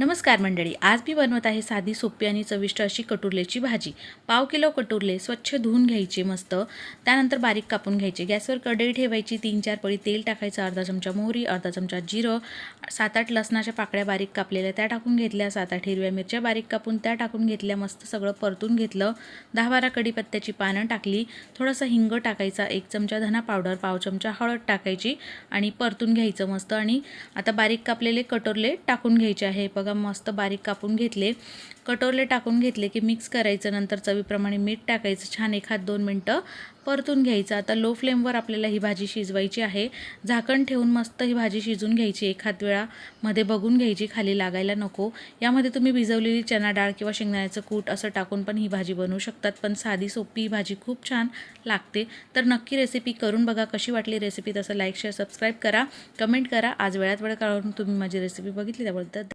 नमस्कार मंडळी आज मी बनवत आहे साधी सोपी आणि चविष्ट अशी कटुरल्याची भाजी. पाव किलो कटुरले स्वच्छ धुवून घ्यायचे मस्त. त्यानंतर बारीक कापून घ्यायचे. गॅसवर कढई ठेवायची. तीन चार पळी तेल टाकायचं. अर्धा चमचा मोहरी अर्धा चमचा जिरं सात आठ लसणाच्या पाकळ्या बारीक कापलेल्या त्या टाकून घेतल्या. सात आठ हिरव्या मिरच्या बारीक कापून त्या टाकून घेतल्या. मस्त सगळं परतून घेतलं. दहा बारा कढीपत्त्याची पानं टाकली. थोडंसं हिंग टाकायचा. एक चमचा धना पावडर पाव चमचा हळद टाकायची आणि परतून घ्यायचं मस्त. आणि आता बारीक कापलेले कटोरले टाकून घ्यायचे आहे. बघा मस्त बारीक कापून घेतले. कटोरले टाकून घेतले की मिक्स करायचं नंतर चवीप्रमाणे मीठ टाकायचं छान एखाद दोन मिनटं परतून घ्यायचं. आता लो फ्लेमवर आपल्याला ही भाजी शिजवायची आहे. झाकण ठेवून मस्त ही भाजी शिजून घ्यायची एखाद वेळा. मध्ये बघून घ्यायची खाली लागायला नको. यामध्ये तुम्ही भिजवलेली चना डाळ किंवा शेंगदाण्याचं कूट असं टाकून पण ही भाजी बनवू शकतात. पण साधी सोपी ही भाजी खूप छान लागते. तर नक्की रेसिपी करून बघा कशी वाटली रेसिपी तसं लाईक शेअर सबस्क्राईब करा. कमेंट करा. आज वेळात वेळ काढून तुम्ही माझी रेसिपी बघितली त्याबद्दल